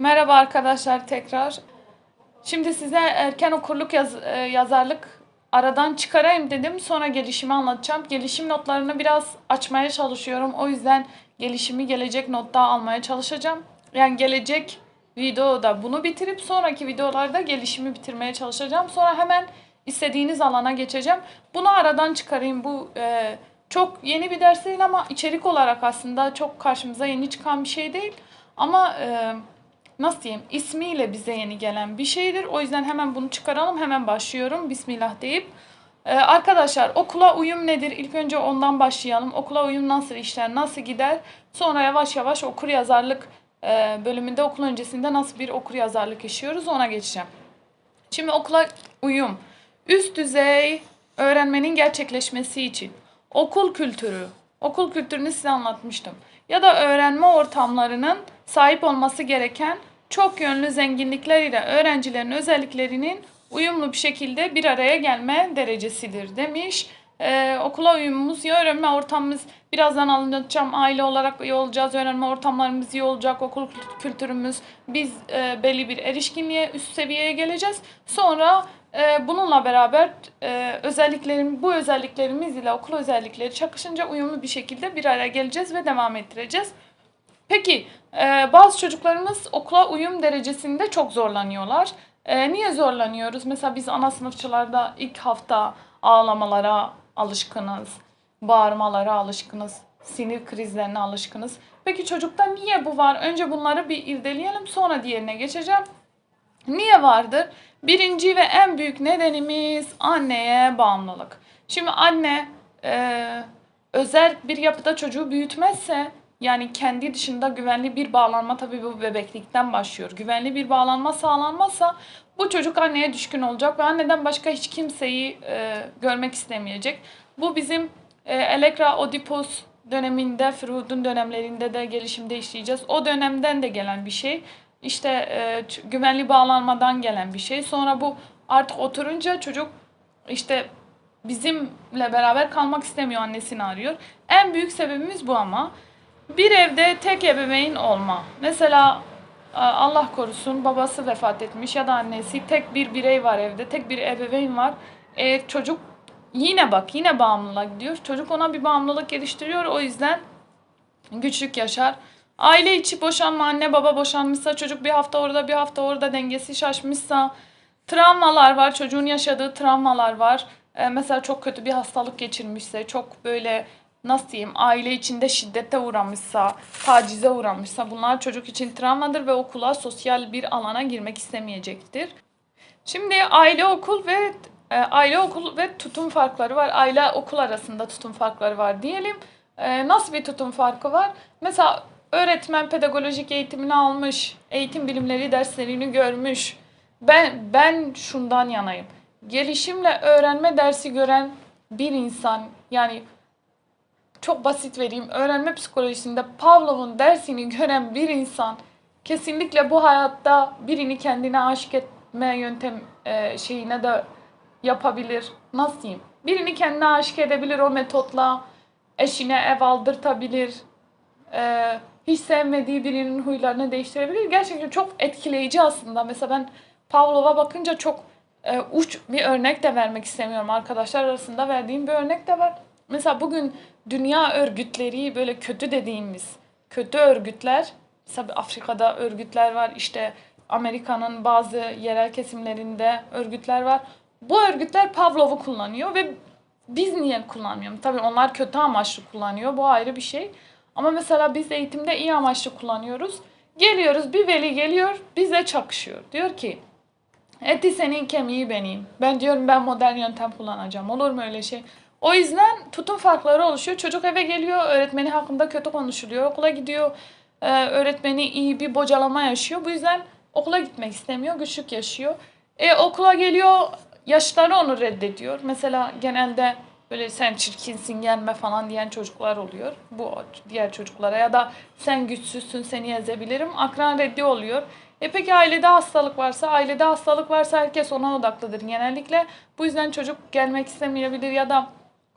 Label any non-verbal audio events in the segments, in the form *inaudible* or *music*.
Merhaba arkadaşlar tekrar. Şimdi size erken okurluk yaz- e, yazarlık aradan çıkarayım dedim. Sonra gelişimi anlatacağım. Gelişim notlarını biraz açmaya çalışıyorum. O yüzden gelişimi gelecek notta almaya çalışacağım. Yani gelecek videoda bunu bitirip sonraki videolarda gelişimi bitirmeye çalışacağım. Sonra hemen istediğiniz alana geçeceğim. Bunu aradan çıkarayım. Bu e, çok yeni bir ders değil ama içerik olarak aslında çok karşımıza yeni çıkan bir şey değil. Ama e, nasıl diyeyim ismiyle bize yeni gelen bir şeydir. O yüzden hemen bunu çıkaralım. Hemen başlıyorum. Bismillah deyip. Ee, arkadaşlar okula uyum nedir? İlk önce ondan başlayalım. Okula uyum nasıl işler? Nasıl gider? Sonra yavaş yavaş okur yazarlık e, bölümünde okul öncesinde nasıl bir okur yazarlık işiyoruz ona geçeceğim. Şimdi okula uyum. Üst düzey öğrenmenin gerçekleşmesi için okul kültürü, okul kültürünü size anlatmıştım. Ya da öğrenme ortamlarının sahip olması gereken çok yönlü zenginlikler ile öğrencilerin özelliklerinin uyumlu bir şekilde bir araya gelme derecesidir demiş. Ee, okula uyumumuz ya öğrenme ortamımız birazdan anlatacağım aile olarak iyi olacağız öğrenme ortamlarımız iyi olacak okul kült- kültürümüz biz e, belli bir erişkinliğe üst seviyeye geleceğiz sonra e, bununla beraber e, özelliklerim bu özelliklerimiz ile okul özellikleri çakışınca uyumlu bir şekilde bir araya geleceğiz ve devam ettireceğiz. Peki e, bazı çocuklarımız okula uyum derecesinde çok zorlanıyorlar. E, niye zorlanıyoruz? Mesela biz ana sınıfçılarda ilk hafta ağlamalara alışkınız, bağırmalara alışkınız, sinir krizlerine alışkınız. Peki çocukta niye bu var? Önce bunları bir irdeleyelim sonra diğerine geçeceğim. Niye vardır? Birinci ve en büyük nedenimiz anneye bağımlılık. Şimdi anne e, özel bir yapıda çocuğu büyütmezse yani kendi dışında güvenli bir bağlanma tabii bu bebeklikten başlıyor. Güvenli bir bağlanma sağlanmazsa bu çocuk anneye düşkün olacak ve anneden başka hiç kimseyi e, görmek istemeyecek. Bu bizim e, Elektra Oedipus döneminde, Freud'un dönemlerinde de gelişimde işleyeceğiz. O dönemden de gelen bir şey. İşte e, güvenli bağlanmadan gelen bir şey. Sonra bu artık oturunca çocuk işte bizimle beraber kalmak istemiyor, annesini arıyor. En büyük sebebimiz bu ama. Bir evde tek ebeveyn olma. Mesela e, Allah korusun babası vefat etmiş ya da annesi tek bir birey var evde, tek bir ebeveyn var. E, çocuk yine bak yine bağımlılığa gidiyor. Çocuk ona bir bağımlılık geliştiriyor. O yüzden güçlük yaşar. Aile içi boşanma, anne baba boşanmışsa, çocuk bir hafta orada bir hafta orada dengesi şaşmışsa, travmalar var, çocuğun yaşadığı travmalar var. Ee, mesela çok kötü bir hastalık geçirmişse, çok böyle nasıl diyeyim aile içinde şiddete uğramışsa, tacize uğramışsa bunlar çocuk için travmadır ve okula sosyal bir alana girmek istemeyecektir. Şimdi aile okul ve e, aile okul ve tutum farkları var. Aile okul arasında tutum farkları var diyelim. E, nasıl bir tutum farkı var? Mesela öğretmen pedagojik eğitimini almış, eğitim bilimleri derslerini görmüş. Ben ben şundan yanayım. Gelişimle öğrenme dersi gören bir insan yani çok basit vereyim. Öğrenme psikolojisinde Pavlov'un dersini gören bir insan kesinlikle bu hayatta birini kendine aşık etme yöntem e, şeyine de yapabilir. Nasıl diyeyim? Birini kendine aşık edebilir o metotla. Eşine ev aldırtabilir. E, hiç sevmediği birinin huylarını değiştirebilir. Gerçekten çok etkileyici aslında. Mesela ben Pavlov'a bakınca çok e, uç bir örnek de vermek istemiyorum. Arkadaşlar arasında verdiğim bir örnek de var. Mesela bugün dünya örgütleri böyle kötü dediğimiz kötü örgütler mesela Afrika'da örgütler var işte Amerika'nın bazı yerel kesimlerinde örgütler var. Bu örgütler Pavlov'u kullanıyor ve biz niye kullanmıyoruz? Tabii onlar kötü amaçlı kullanıyor. Bu ayrı bir şey. Ama mesela biz eğitimde iyi amaçlı kullanıyoruz. Geliyoruz bir veli geliyor bize çakışıyor. Diyor ki eti senin kemiği benim. Ben diyorum ben modern yöntem kullanacağım. Olur mu öyle şey? O yüzden tutum farkları oluşuyor. Çocuk eve geliyor, öğretmeni hakkında kötü konuşuluyor. Okula gidiyor, e, öğretmeni iyi bir bocalama yaşıyor. Bu yüzden okula gitmek istemiyor, güçlük yaşıyor. E, okula geliyor, yaşları onu reddediyor. Mesela genelde böyle sen çirkinsin gelme falan diyen çocuklar oluyor. Bu diğer çocuklara ya da sen güçsüzsün seni ezebilirim. Akran reddi oluyor. E peki ailede hastalık varsa, ailede hastalık varsa herkes ona odaklıdır genellikle. Bu yüzden çocuk gelmek istemeyebilir ya da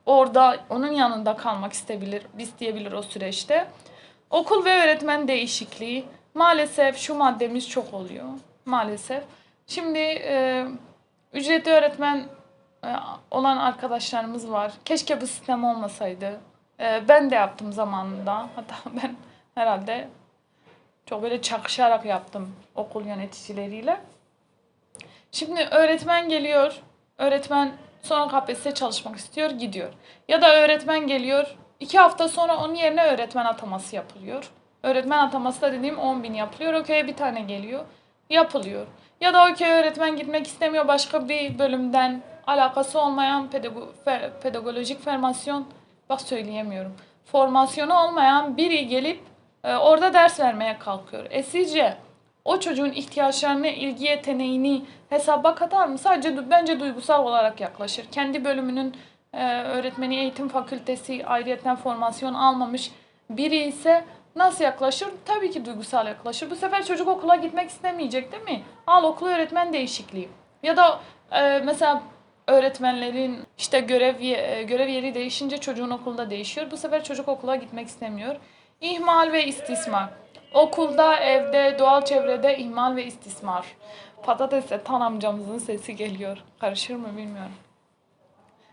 orada onun yanında kalmak isteyebilir, isteyebilir o süreçte. Okul ve öğretmen değişikliği. Maalesef şu maddemiz çok oluyor. Maalesef. Şimdi e, ücretli öğretmen e, olan arkadaşlarımız var. Keşke bu sistem olmasaydı. E, ben de yaptım zamanında. Hatta *laughs* ben herhalde çok böyle çakışarak yaptım okul yöneticileriyle. Şimdi öğretmen geliyor. Öğretmen sonra KPSS çalışmak istiyor, gidiyor. Ya da öğretmen geliyor. iki hafta sonra onun yerine öğretmen ataması yapılıyor. Öğretmen ataması da dediğim 10 bin yapılıyor. O köye bir tane geliyor. Yapılıyor. Ya da o köye öğretmen gitmek istemiyor. Başka bir bölümden alakası olmayan pedago- fe- formasyon bak söyleyemiyorum. Formasyonu olmayan biri gelip e, orada ders vermeye kalkıyor. E sizce o çocuğun ihtiyaçlarını, ilgi yeteneğini hesaba katar mı? Sadece bence duygusal olarak yaklaşır. Kendi bölümünün e, öğretmeni eğitim fakültesi ayrıyeten formasyon almamış biri ise nasıl yaklaşır? Tabii ki duygusal yaklaşır. Bu sefer çocuk okula gitmek istemeyecek değil mi? Al okul öğretmen değişikliği. Ya da e, mesela öğretmenlerin işte görev e, görev yeri değişince çocuğun okulda değişiyor. Bu sefer çocuk okula gitmek istemiyor. İhmal ve istismar. Okulda, evde, doğal çevrede ihmal ve istismar. Patatesle tan amcamızın sesi geliyor. Karışır mı bilmiyorum.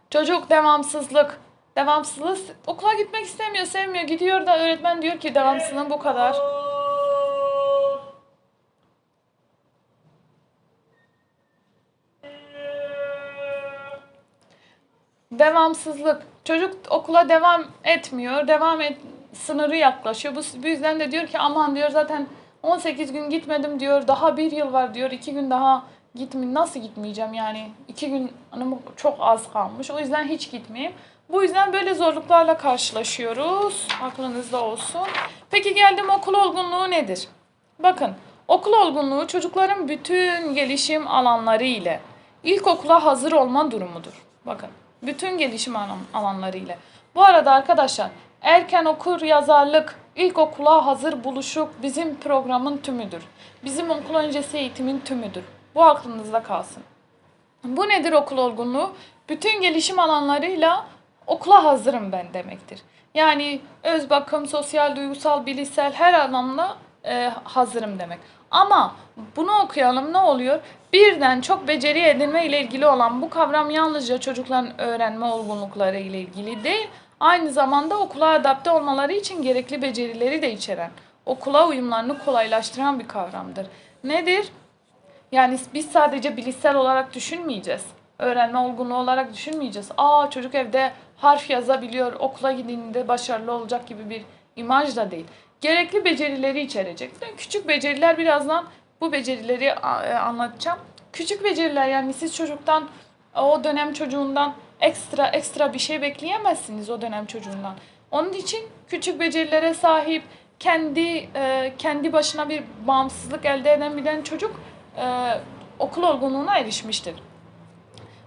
Çocuk devamsızlık. Devamsızlık okula gitmek istemiyor, sevmiyor. Gidiyor da öğretmen diyor ki devamsızlığın bu kadar. Devamsızlık. Çocuk okula devam etmiyor. Devam et sınırı yaklaşıyor. Bu, bu yüzden de diyor ki aman diyor zaten 18 gün gitmedim diyor. Daha bir yıl var diyor. iki gün daha gitme nasıl gitmeyeceğim yani. iki gün hani çok az kalmış. O yüzden hiç gitmeyeyim. Bu yüzden böyle zorluklarla karşılaşıyoruz. Aklınızda olsun. Peki geldim okul olgunluğu nedir? Bakın okul olgunluğu çocukların bütün gelişim alanları ile ilkokula hazır olma durumudur. Bakın bütün gelişim alan, alanları ile. Bu arada arkadaşlar erken okur yazarlık ilkokula hazır buluşuk bizim programın tümüdür. Bizim okul öncesi eğitimin tümüdür. Bu aklınızda kalsın. Bu nedir okul olgunluğu? Bütün gelişim alanlarıyla okula hazırım ben demektir. Yani öz bakım, sosyal, duygusal, bilişsel her anlamda e, hazırım demek. Ama bunu okuyalım ne oluyor? Birden çok beceri edinme ile ilgili olan bu kavram yalnızca çocukların öğrenme olgunlukları ile ilgili değil, aynı zamanda okula adapte olmaları için gerekli becerileri de içeren, okula uyumlarını kolaylaştıran bir kavramdır. Nedir? Yani biz sadece bilişsel olarak düşünmeyeceğiz. Öğrenme olgunluğu olarak düşünmeyeceğiz. Aa çocuk evde harf yazabiliyor, okula gidince başarılı olacak gibi bir imaj da değil. Gerekli becerileri içerecek. Küçük beceriler birazdan bu becerileri e, anlatacağım. Küçük beceriler yani siz çocuktan o dönem çocuğundan ekstra ekstra bir şey bekleyemezsiniz o dönem çocuğundan. Onun için küçük becerilere sahip kendi e, kendi başına bir bağımsızlık elde edebilen çocuk e, okul olgunluğuna erişmiştir.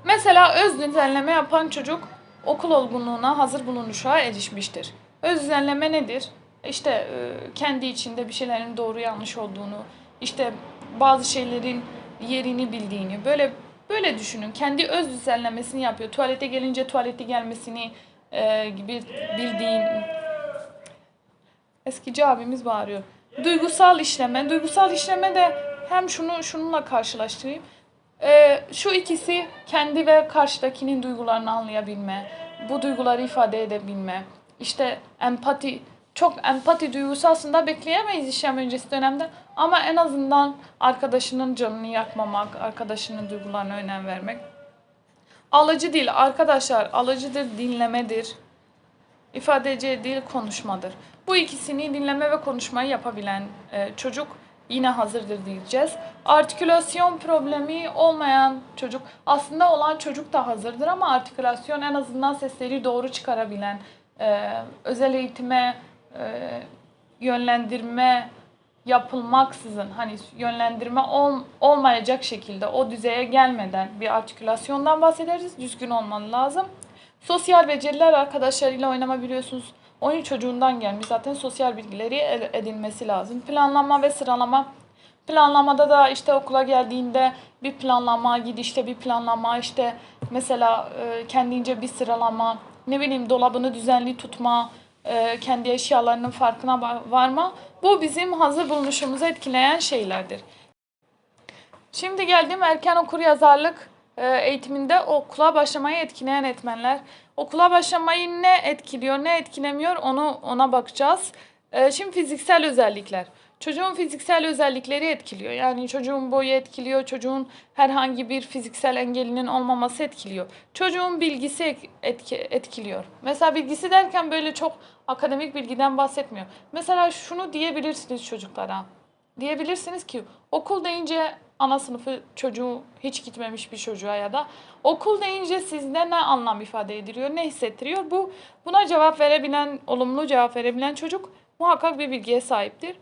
Mesela öz düzenleme yapan çocuk okul olgunluğuna hazır bulunuşa erişmiştir. Öz düzenleme nedir? İşte e, kendi içinde bir şeylerin doğru yanlış olduğunu, işte bazı şeylerin yerini bildiğini böyle böyle düşünün. Kendi öz düzenlemesini yapıyor. Tuvalete gelince tuvalete gelmesini e, gibi bildiğin eskici abimiz bağırıyor. Duygusal işleme. Duygusal işleme de hem şunu şununla karşılaştırayım. Ee, şu ikisi kendi ve karşıdakinin duygularını anlayabilme, bu duyguları ifade edebilme, işte empati, çok empati duygusu aslında bekleyemeyiz işlem öncesi dönemde ama en azından arkadaşının canını yakmamak, arkadaşının duygularına önem vermek. Alıcı dil arkadaşlar, alıcıdır, dinlemedir. İfadeci dil konuşmadır. Bu ikisini dinleme ve konuşmayı yapabilen e, çocuk yine hazırdır diyeceğiz. Artikülasyon problemi olmayan çocuk aslında olan çocuk da hazırdır ama artikülasyon en azından sesleri doğru çıkarabilen e, özel eğitime e, yönlendirme yapılmaksızın hani yönlendirme ol, olmayacak şekilde o düzeye gelmeden bir artikülasyondan bahsederiz. Düzgün olman lazım. Sosyal beceriler arkadaşlarıyla oynama biliyorsunuz. Oyun çocuğundan gelmiş. Zaten sosyal bilgileri edinmesi lazım. Planlama ve sıralama. Planlamada da işte okula geldiğinde bir planlama, gidişte bir planlama, işte mesela kendince bir sıralama, ne bileyim dolabını düzenli tutma, e, kendi eşyalarının farkına va- varma. Bu bizim hazır bulunuşumuzu etkileyen şeylerdir. Şimdi geldim erken okur yazarlık e, eğitiminde okula başlamayı etkileyen etmenler. Okula başlamayı ne etkiliyor, ne etkilemiyor onu ona bakacağız. E, Şimdi fiziksel özellikler. Çocuğun fiziksel özellikleri etkiliyor. Yani çocuğun boyu etkiliyor, çocuğun herhangi bir fiziksel engelinin olmaması etkiliyor. Çocuğun bilgisi etki, etkiliyor. Mesela bilgisi derken böyle çok akademik bilgiden bahsetmiyor. Mesela şunu diyebilirsiniz çocuklara. Diyebilirsiniz ki okul deyince ana sınıfı çocuğu hiç gitmemiş bir çocuğa ya da okul deyince sizde ne anlam ifade ediliyor, ne hissettiriyor? Bu buna cevap verebilen, olumlu cevap verebilen çocuk muhakkak bir bilgiye sahiptir.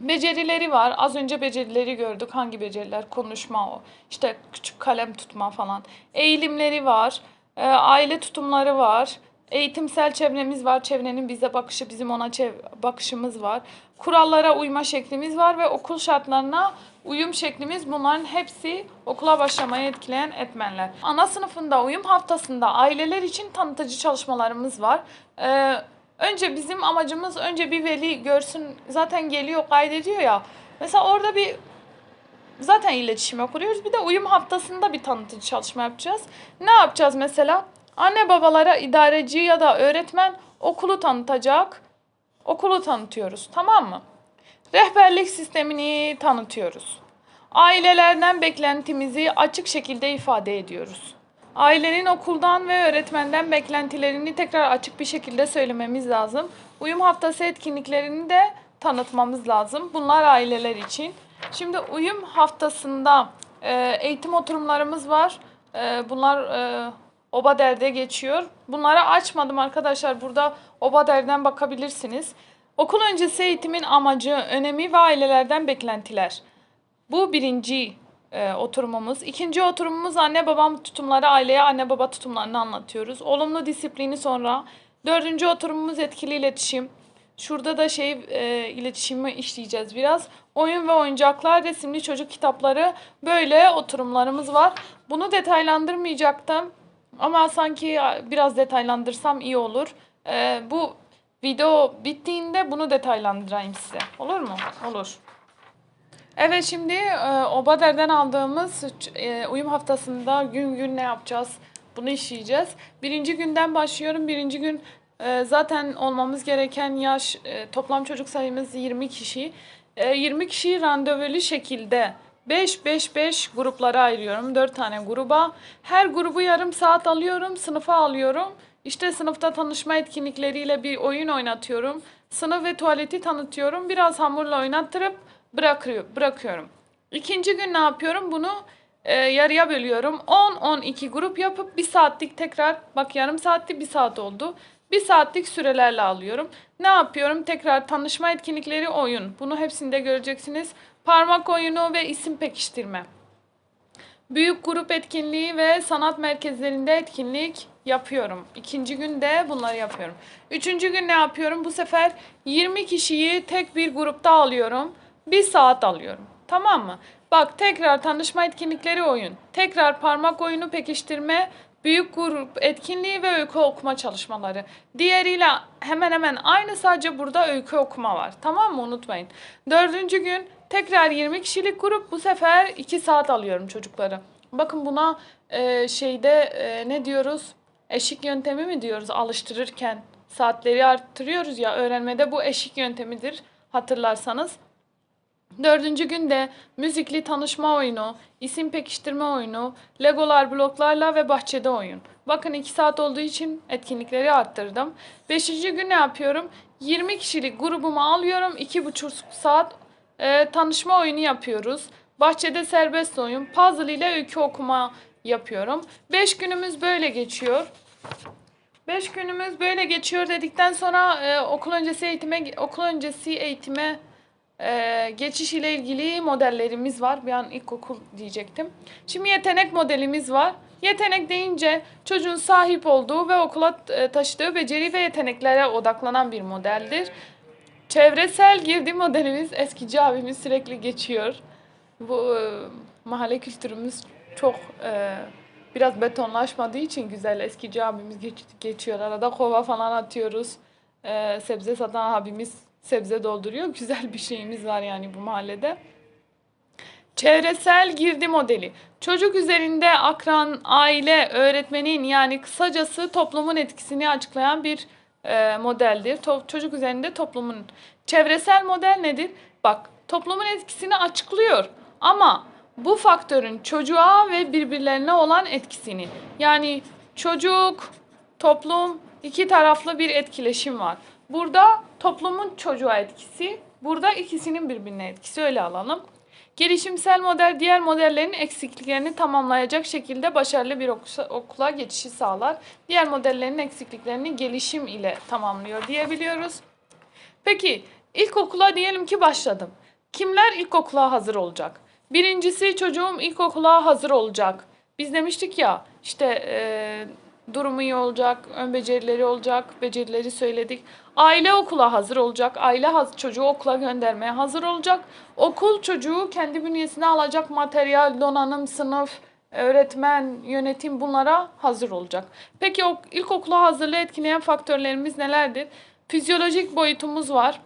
Becerileri var. Az önce becerileri gördük. Hangi beceriler? Konuşma o. İşte küçük kalem tutma falan. Eğilimleri var. e, aile tutumları var. Eğitimsel çevremiz var. Çevrenin bize bakışı, bizim ona çev- bakışımız var. Kurallara uyma şeklimiz var ve okul şartlarına uyum şeklimiz bunların hepsi okula başlamayı etkileyen etmenler. Ana sınıfında uyum haftasında aileler için tanıtıcı çalışmalarımız var. Ee, önce bizim amacımız önce bir veli görsün zaten geliyor kaydediyor ya. Mesela orada bir zaten iletişime kuruyoruz. Bir de uyum haftasında bir tanıtıcı çalışma yapacağız. Ne yapacağız mesela? Anne babalara idareci ya da öğretmen okulu tanıtacak. Okulu tanıtıyoruz. Tamam mı? Rehberlik sistemini tanıtıyoruz. Ailelerden beklentimizi açık şekilde ifade ediyoruz. Ailenin okuldan ve öğretmenden beklentilerini tekrar açık bir şekilde söylememiz lazım. Uyum haftası etkinliklerini de tanıtmamız lazım. Bunlar aileler için. Şimdi uyum haftasında e, eğitim oturumlarımız var. E, bunlar e, Oba Der'de geçiyor. Bunları açmadım arkadaşlar. Burada Oba Der'den bakabilirsiniz. Okul öncesi eğitimin amacı, önemi ve ailelerden beklentiler. Bu birinci e, oturumumuz. İkinci oturumumuz anne babam tutumları, aileye anne baba tutumlarını anlatıyoruz. Olumlu disiplini sonra. Dördüncü oturumumuz etkili iletişim. Şurada da şey e, iletişimi işleyeceğiz biraz. Oyun ve oyuncaklar, resimli çocuk kitapları böyle oturumlarımız var. Bunu detaylandırmayacaktım ama sanki biraz detaylandırsam iyi olur. E, bu video bittiğinde bunu detaylandırayım size. Olur mu? Olur. Evet şimdi e, Obader'den aldığımız e, uyum haftasında gün gün ne yapacağız? Bunu işleyeceğiz. Birinci günden başlıyorum. Birinci gün e, zaten olmamız gereken yaş e, toplam çocuk sayımız 20 kişi. E, 20 kişiyi randevulu şekilde 5-5-5 gruplara ayırıyorum. 4 tane gruba. Her grubu yarım saat alıyorum. Sınıfa alıyorum. İşte sınıfta tanışma etkinlikleriyle bir oyun oynatıyorum. Sınıf ve tuvaleti tanıtıyorum. Biraz hamurla oynattırıp bırakıyor, bırakıyorum. İkinci gün ne yapıyorum? Bunu e, yarıya bölüyorum. 10-12 grup yapıp bir saatlik tekrar bak yarım saatti bir saat oldu. Bir saatlik sürelerle alıyorum. Ne yapıyorum? Tekrar tanışma etkinlikleri oyun. Bunu hepsinde göreceksiniz. Parmak oyunu ve isim pekiştirme. Büyük grup etkinliği ve sanat merkezlerinde etkinlik yapıyorum. İkinci günde bunları yapıyorum. Üçüncü gün ne yapıyorum? Bu sefer 20 kişiyi tek bir grupta alıyorum. Bir saat alıyorum. Tamam mı? Bak tekrar tanışma etkinlikleri oyun. Tekrar parmak oyunu pekiştirme, büyük grup etkinliği ve öykü okuma çalışmaları. Diğeriyle hemen hemen aynı sadece burada öykü okuma var. Tamam mı? Unutmayın. Dördüncü gün tekrar 20 kişilik grup bu sefer 2 saat alıyorum çocukları. Bakın buna e, şeyde e, ne diyoruz? Eşik yöntemi mi diyoruz alıştırırken? Saatleri arttırıyoruz ya öğrenmede bu eşik yöntemidir hatırlarsanız. Dördüncü günde müzikli tanışma oyunu, isim pekiştirme oyunu, legolar bloklarla ve bahçede oyun. Bakın 2 saat olduğu için etkinlikleri arttırdım. Beşinci gün ne yapıyorum? 20 kişilik grubumu alıyorum. 2,5 saat e, tanışma oyunu yapıyoruz. Bahçede serbest oyun, puzzle ile öykü okuma yapıyorum. 5 günümüz böyle geçiyor. 5 günümüz böyle geçiyor dedikten sonra e, okul öncesi eğitime okul öncesi eğitime e, geçiş ile ilgili modellerimiz var. Bir an ilkokul diyecektim. Şimdi yetenek modelimiz var. Yetenek deyince çocuğun sahip olduğu ve okula e, taşıdığı beceri ve yeteneklere odaklanan bir modeldir. Çevresel girdi modelimiz eskici abimiz sürekli geçiyor. Bu e, mahalle kültürümüz çok e, biraz betonlaşmadığı için güzel eskici abimiz geç- geçiyor. Arada kova falan atıyoruz. Ee, sebze satan abimiz sebze dolduruyor. *laughs* Güzel bir şeyimiz var yani bu mahallede. Çevresel girdi modeli. Çocuk üzerinde akran, aile, öğretmenin yani kısacası toplumun etkisini açıklayan bir e, modeldir. To- çocuk üzerinde toplumun. Çevresel model nedir? Bak toplumun etkisini açıklıyor ama bu faktörün çocuğa ve birbirlerine olan etkisini. Yani çocuk, toplum iki taraflı bir etkileşim var. Burada toplumun çocuğa etkisi, burada ikisinin birbirine etkisi öyle alalım. Gelişimsel model diğer modellerin eksikliklerini tamamlayacak şekilde başarılı bir okula geçişi sağlar. Diğer modellerin eksikliklerini gelişim ile tamamlıyor diyebiliyoruz. Peki ilkokula diyelim ki başladım. Kimler ilkokula hazır olacak? Birincisi çocuğum ilkokula hazır olacak. Biz demiştik ya işte eee, durumu iyi olacak, ön becerileri olacak, becerileri söyledik. Aile okula hazır olacak, aile haz- çocuğu okula göndermeye hazır olacak. Okul çocuğu kendi bünyesine alacak materyal, donanım, sınıf, öğretmen, yönetim bunlara hazır olacak. Peki o ilkokula hazırlığı etkileyen faktörlerimiz nelerdir? Fizyolojik boyutumuz var.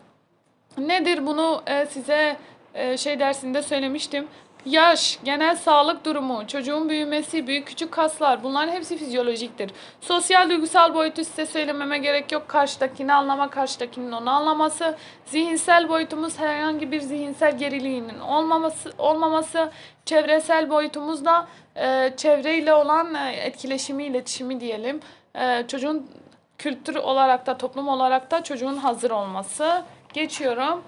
Nedir bunu e, size e, şey dersinde söylemiştim. Yaş, genel sağlık durumu, çocuğun büyümesi, büyük küçük kaslar bunların hepsi fizyolojiktir. Sosyal duygusal boyutu size söylememe gerek yok. Karşıdakini anlama, karşıdakinin onu anlaması. Zihinsel boyutumuz herhangi bir zihinsel geriliğinin olmaması, olmaması. Çevresel boyutumuz da e, çevreyle olan e, etkileşimi, iletişimi diyelim. E, çocuğun kültür olarak da toplum olarak da çocuğun hazır olması. Geçiyorum.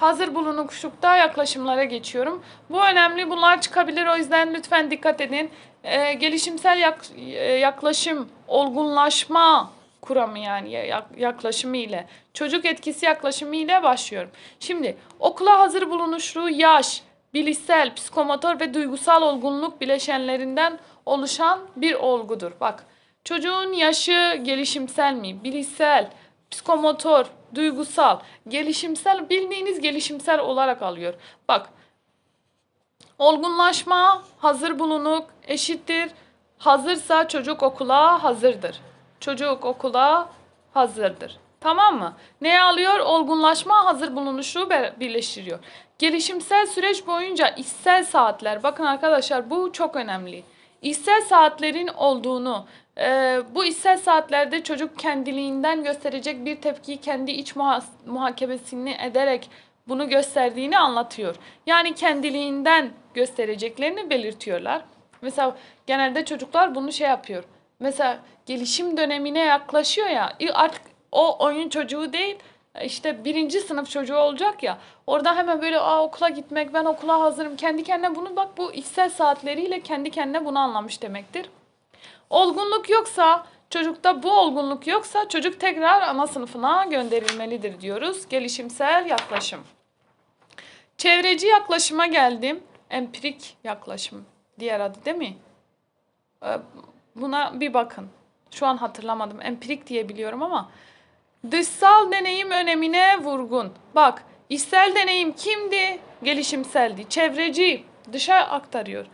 Hazır bulunuşlukta yaklaşımlara geçiyorum. Bu önemli. Bunlar çıkabilir. O yüzden lütfen dikkat edin. Ee, gelişimsel yak- e, yaklaşım, olgunlaşma kuramı yani yak- yaklaşımı ile çocuk etkisi yaklaşımı ile başlıyorum. Şimdi okula hazır bulunuşluğu yaş, bilişsel, psikomotor ve duygusal olgunluk bileşenlerinden oluşan bir olgudur. Bak çocuğun yaşı gelişimsel mi, bilişsel, psikomotor, duygusal, gelişimsel bildiğiniz gelişimsel olarak alıyor. Bak olgunlaşma, hazır bulunuk eşittir. Hazırsa çocuk okula hazırdır. Çocuk okula hazırdır. Tamam mı? Neye alıyor? Olgunlaşma, hazır bulunuşu birleştiriyor. Gelişimsel süreç boyunca içsel saatler. Bakın arkadaşlar bu çok önemli. İçsel saatlerin olduğunu, e, bu içsel saatlerde çocuk kendiliğinden gösterecek bir tepkiyi kendi iç muha- muhakemesini ederek bunu gösterdiğini anlatıyor. Yani kendiliğinden göstereceklerini belirtiyorlar. Mesela genelde çocuklar bunu şey yapıyor. Mesela gelişim dönemine yaklaşıyor ya artık o oyun çocuğu değil işte birinci sınıf çocuğu olacak ya orada hemen böyle Aa, okula gitmek ben okula hazırım kendi kendine bunu bak bu içsel saatleriyle kendi kendine bunu anlamış demektir. Olgunluk yoksa çocukta bu olgunluk yoksa çocuk tekrar ana sınıfına gönderilmelidir diyoruz. Gelişimsel yaklaşım. Çevreci yaklaşıma geldim. Empirik yaklaşım diğer adı değil mi? Ee, Buna bir bakın. Şu an hatırlamadım. Empirik diye biliyorum ama dışsal deneyim önemine vurgun. Bak, içsel deneyim kimdi? Gelişimseldi. Çevreci dışa aktarıyor.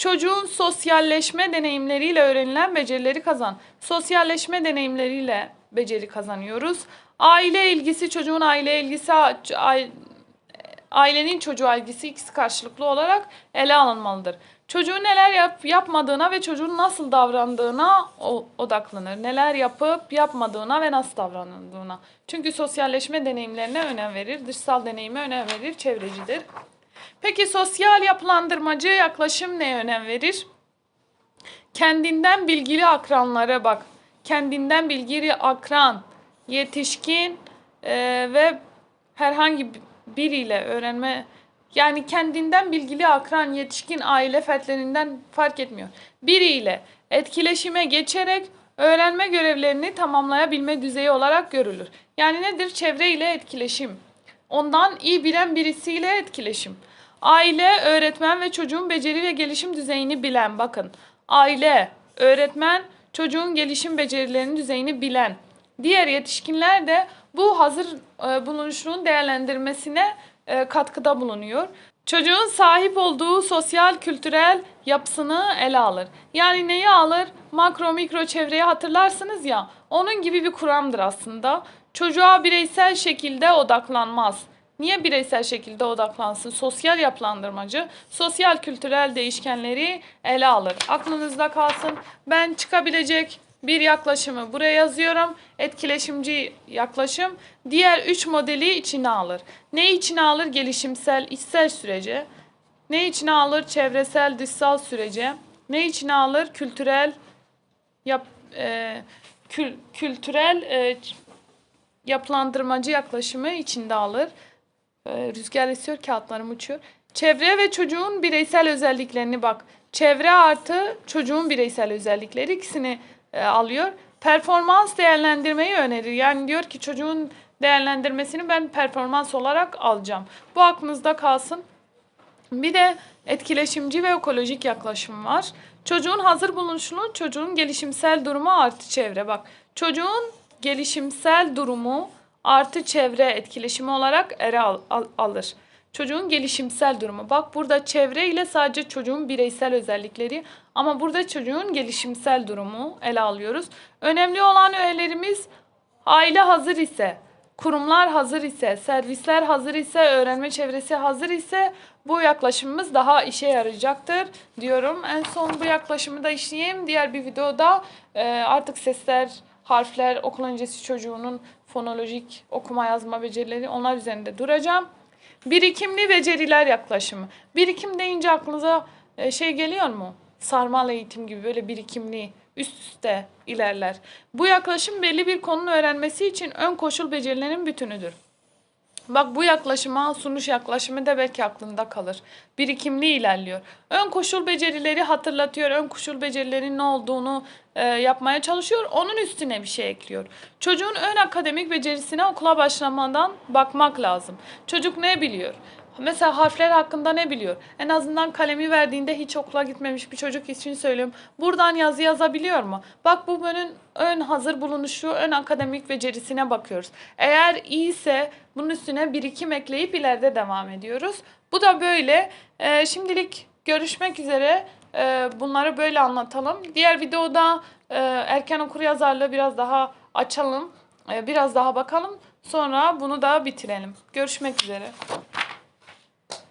Çocuğun sosyalleşme deneyimleriyle öğrenilen becerileri kazan. Sosyalleşme deneyimleriyle beceri kazanıyoruz. Aile ilgisi, çocuğun aile ilgisi, ai- ailenin çocuğa ilgisi ikisi karşılıklı olarak ele alınmalıdır. Çocuğun neler yap, yapmadığına ve çocuğun nasıl davrandığına odaklanır. Neler yapıp yapmadığına ve nasıl davrandığına. Çünkü sosyalleşme deneyimlerine önem verir, dışsal deneyime önem verir, çevrecidir. Peki sosyal yapılandırmacı yaklaşım neye önem verir? Kendinden bilgili akranlara bak. Kendinden bilgili akran, yetişkin eee, ve herhangi biriyle öğrenme yani kendinden bilgili akran, yetişkin aile fertlerinden fark etmiyor. Biriyle etkileşime geçerek öğrenme görevlerini tamamlayabilme düzeyi olarak görülür. Yani nedir? Çevre ile etkileşim. Ondan iyi bilen birisiyle etkileşim. Aile, öğretmen ve çocuğun beceri ve gelişim düzeyini bilen. Bakın, aile, öğretmen, çocuğun gelişim becerilerinin düzeyini bilen. Diğer yetişkinler de bu hazır e, bulunuşluğun değerlendirmesine e, katkıda bulunuyor. Çocuğun sahip olduğu sosyal kültürel yapısını ele alır. Yani neyi alır? Makro mikro çevreyi hatırlarsınız ya. Onun gibi bir kuramdır aslında. çocuğa bireysel şekilde odaklanmaz. Niye bireysel şekilde odaklansın? Sosyal yapılandırmacı, sosyal kültürel değişkenleri ele alır. Aklınızda kalsın. Ben çıkabilecek bir yaklaşımı buraya yazıyorum. Etkileşimci yaklaşım diğer üç modeli içine alır. Ne içine alır? Gelişimsel, içsel sürece. Ne içine alır? Çevresel, dışsal sürece. Ne içine alır? Kültürel, yap, e, kül, kültürel e, yapılandırmacı yaklaşımı içinde alır. E, rüzgar esiyor, kağıtlarım uçuyor. Çevre ve çocuğun bireysel özelliklerini bak. Çevre artı çocuğun bireysel özellikleri ikisini e, alıyor. Performans değerlendirmeyi önerir. Yani diyor ki çocuğun değerlendirmesini ben performans olarak alacağım. Bu aklınızda kalsın. Bir de etkileşimci ve ekolojik yaklaşım var. Çocuğun hazır bulunuşunu, çocuğun gelişimsel durumu artı çevre. Bak çocuğun gelişimsel durumu artı çevre etkileşimi olarak ele al- al- alır. Çocuğun gelişimsel durumu. Bak burada çevre ile sadece çocuğun bireysel özellikleri ama burada çocuğun gelişimsel durumu ele alıyoruz. Önemli olan öğelerimiz aile hazır ise, kurumlar hazır ise, servisler hazır ise, öğrenme çevresi hazır ise bu yaklaşımımız daha işe yarayacaktır diyorum. En son bu yaklaşımı da işleyeyim. Diğer bir videoda artık sesler, harfler, okul öncesi çocuğunun fonolojik okuma yazma becerileri onlar üzerinde duracağım. Birikimli beceriler yaklaşımı. Birikim deyince aklınıza e, şey geliyor mu? Sarmal eğitim gibi böyle birikimli, üst üste ilerler. Bu yaklaşım belli bir konunun öğrenmesi için ön koşul becerilerin bütünüdür. Bak bu yaklaşıma sunuş yaklaşımı da belki aklında kalır. Birikimli ilerliyor. Ön koşul becerileri hatırlatıyor. Ön koşul becerilerin ne olduğunu e, yapmaya çalışıyor. Onun üstüne bir şey ekliyor. Çocuğun ön akademik becerisine okula başlamadan bakmak lazım. Çocuk ne biliyor? Mesela harfler hakkında ne biliyor? En azından kalemi verdiğinde hiç okula gitmemiş bir çocuk için söylüyorum. Buradan yazı yazabiliyor mu? Bak bu ön, ön hazır bulunuşu, ön akademik becerisine bakıyoruz. Eğer iyiyse bunun üstüne birikim ekleyip ileride devam ediyoruz. Bu da böyle. Ee, şimdilik görüşmek üzere. Ee, bunları böyle anlatalım. Diğer videoda e, erken okur yazarlığı biraz daha açalım. Ee, biraz daha bakalım. Sonra bunu da bitirelim. Görüşmek üzere.